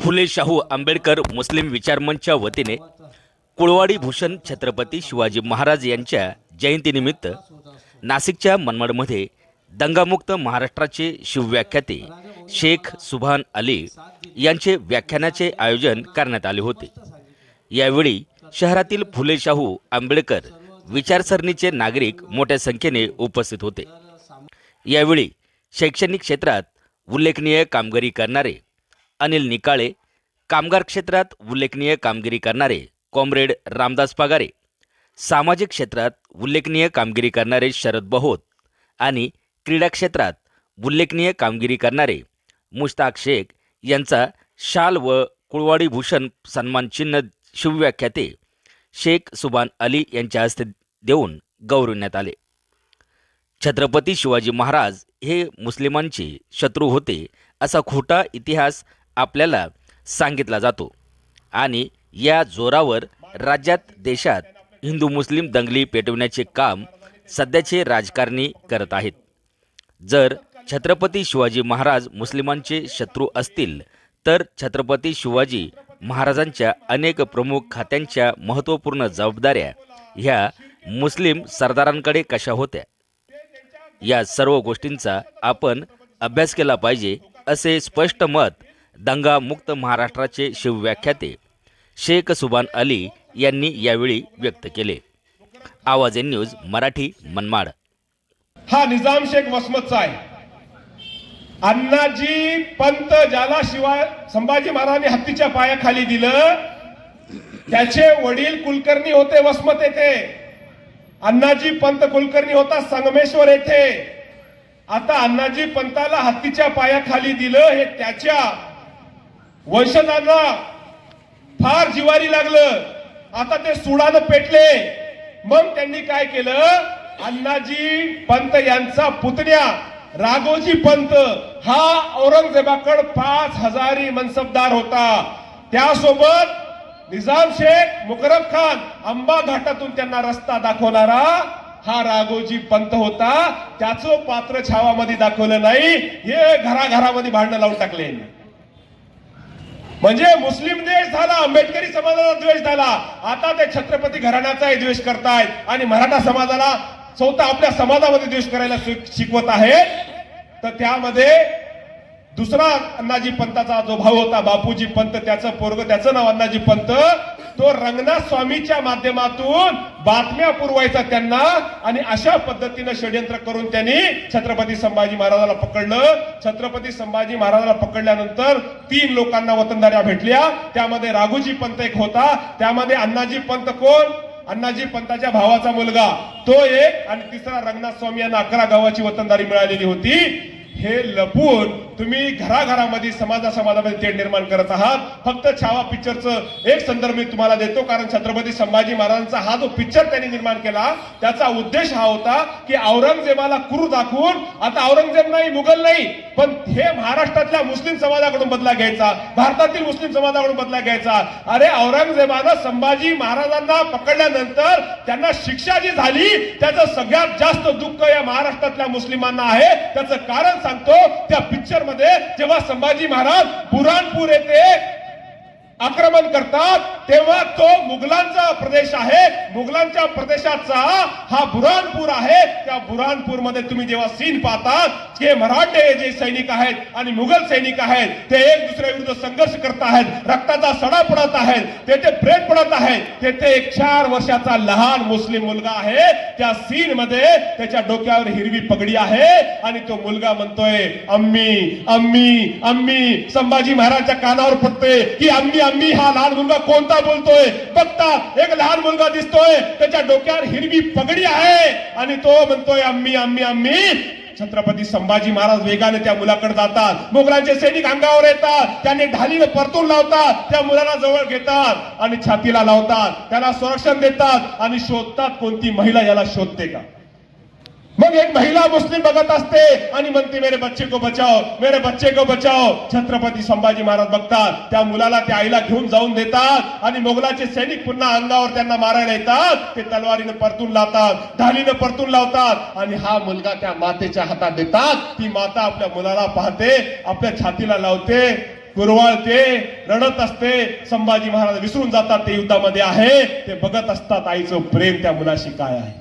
फुले शाहू आंबेडकर मुस्लिम विचारमंचच्या वतीने कुळवाडी भूषण छत्रपती शिवाजी महाराज यांच्या जयंतीनिमित्त नाशिकच्या मनमाडमध्ये दंगामुक्त महाराष्ट्राचे शिवव्याख्याते शेख सुभान अली यांचे व्याख्यानाचे आयोजन करण्यात आले होते. यावेळी शहरातील फुले शाहू आंबेडकर विचारसरणीचे नागरिक मोठ्या संख्येने उपस्थित होते. यावेळी शैक्षणिक क्षेत्रात उल्लेखनीय कामगिरी करणारे अनिल निकाळे कामगार क्षेत्रात उल्लेखनीय कामगिरी करणारे कॉम्रेड रामदास पगारे सामाजिक क्षेत्रात उल्लेखनीय कामगिरी करणारे शरद बहोत आणि क्रीडा क्षेत्रात उल्लेखनीय कामगिरी करणारे मुश्ताक शेख यांचा शाल व कुळवाडी भूषण सन्मान चिन्ह शिवव्याख्याते शेख सुबान अली यांच्या हस्ते देऊन गौरवण्यात आले. छत्रपती शिवाजी महाराज हे मुस्लिमांचे शत्रू होते असा खोटा इतिहास आपल्याला सांगितला जातो. आणि या जोरावर राज्यात देशात हिंदू मुस्लिम दंगली पेटवण्याचे काम सध्याचे राजकारणी करत आहेत. जर छत्रपती शिवाजी महाराज मुस्लिमांचे शत्रू असतील तर छत्रपती शिवाजी महाराजांच्या अनेक प्रमुख खात्यांच्या महत्त्वपूर्ण जबाबदाऱ्या ह्या मुस्लिम सरदारांकडे कशा होत्या? या सर्व गोष्टींचा आपण अभ्यास केला पाहिजे असे स्पष्ट मत दंगामुक्त महाराष्ट्राचे शिवव्याख्याते शेख सुबान अली यांनी यावेळी व्यक्त केले. आवाज एन न्यूज मराठी मनमाड. हा निजाम शेख वसमतचा आहे. अण्णाजी पंत ज्याला शिवाय संभाजी महाराजांनी हत्तीच्या पायाखाली दिलं त्याचे वडील कुलकर्णी होते वसमत येथे. अण्णाजी पंत कुलकर्णी होता संगमेश्वर येथे. आता अण्णाजी पंताला हत्तीच्या पायाखाली दिलं हे त्याच्या वंशजांना फार जिवारी लागलं. आता ते सुडानं पेटले. मग त्यांनी काय केलं? अण्णाजी पंत यांचा पुतण्या राघोजी पंत हा औरंगजेबाकड पाच हजारी मनसबदार होता. त्यासोबत निजाम शेख मुकरब खान अंबा घाटातून त्यांना रस्ता दाखवणारा हा राघोजी पंत होता. त्याचं पात्र छावामध्ये दाखवलं नाही. हे घराघरामध्ये भांडणं लावून टाकले यांनी. म्हणजे मुस्लिम द्वेष झाला आंबेडकरी समाजाचा द्वेष झाला. आता ते छत्रपती घराण्याचाही द्वेष करतायत आणि मराठा समाजाला स्वतः आपल्या समाजामध्ये द्वेष करायला शिकवत आहेत तर त्यामध्ये दुसरा अण्णाजी पंताचा जो भाऊ होता बापूजी पंत त्याचं पोरग त्याचं नाव अण्णाजी पंत तो रंगनाथ स्वामीच्या माध्यमातून बातम्या पुरवायचा त्यांना आणि अशा पद्धतीनं षडयंत्र करून त्यांनी छत्रपती संभाजी महाराजाला पकडलं. छत्रपती संभाजी महाराजाला पकडल्यानंतर तीन लोकांना वतनदाऱ्या भेटल्या. त्यामध्ये राघोजी पंत एक होता. त्यामध्ये अण्णाजी पंत कोण? अण्णाजी पंताच्या भावाचा मुलगा. तो एक आणि तिसरा रंगनाथ स्वामी यांना अकरा गावाची वतनदारी मिळालेली होती. हे लपून तुम्ही घराघरामध्ये समाजा समाजामध्ये तेढ निर्माण करत आहात. फक्त छावा पिक्चरचं एक संदर्भ मी तुम्हाला देतो कारण छत्रपती संभाजी महाराजांचा हा जो पिक्चर त्यांनी निर्माण केला त्याचा उद्देश हा होता की औरंगजेबाला क्रू दाखवून आता औरंगजेब नाही मुघल नाही पण हे महाराष्ट्रातल्या मुस्लिम समाजाकडून बदला घ्यायचा भारतातील मुस्लिम समाजाकडून बदला घ्यायचा. अरे औरंगजेबानं संभाजी महाराजांना पकडल्यानंतर त्यांना शिक्षा जी झाली त्याचं सगळ्यात जास्त दुःख या महाराष्ट्रातल्या मुस्लिमांना आहे. त्याचं कारण सांगतो त्या पिक्चरमध्ये जेव्हा संभाजी महाराज बुरानपूर येथे आक्रमण करतात तेव्हा तो मुघलांचा प्रदेश आहे. मुघलांच्या प्रदेशाचा हा बुरानपूर आहे. त्या बुरानपूरमध्ये तुम्ही जेव्हा सीन पाहतात जे मराठे जे सैनिक आहेत आणि मुघल सैनिक आहेत ते एक दुसऱ्या विरुद्ध संघर्ष करत आहेत रक्ताचा सडा पडत आहेत तेथे प्रेम पडत आहेत. तेथे एक चार वर्षाचा लहान मुस्लिम मुलगा आहे. त्या सीन मध्ये त्याच्या डोक्यावर हिरवी पगडी आहे आणि तो मुलगा म्हणतोय अम्मी अम्मी अम्मी संभाजी महाराजच्या कानावर पडतोय की अम्मी मी हा लहान मुलगा कोणता बोलतोय? बघता एक लहान मुलगा दिसतोय. त्याच्या डोक्यावर हिरवी पगडी आहे. आणि तो म्हणतोय आम्ही आम्ही आम्ही छत्रपती संभाजी महाराज वेगाने त्या मुलाकडे जातात. मुघलांचे सैनिक अंगावर येतात. त्यांनी ढालीने परतून लावतात. त्या मुलाला जवळ घेतात आणि छातीला लावतात. त्याला संरक्षण देतात आणि शोधतात कोणती महिला याला शोधते का? मग एक महिला मुस्लिम बघत असते आणि म्हणते मेरे बच्चे को बचाओ मेरे बच्चे को बचाओ. छत्रपती संभाजी महाराज बघतात. त्या मुलाला त्या आईला घेऊन जाऊन देतात आणि मोगलाचे सैनिक पुन्हा अंगावर त्यांना मारायला येतात. ते तलवारीनं परतून लावतात ढालीनं परतून लावतात आणि हा मुलगा त्या मातेच्या हातात देतात. ती माता आपल्या मुलाला पाहते आपल्या छातीला लावते कुरवाळते रडत असते. संभाजी महाराज विसरून जातात ते युद्धामध्ये आहे. ते बघत असतात आईचं प्रेम त्या मुलाशी काय आहे.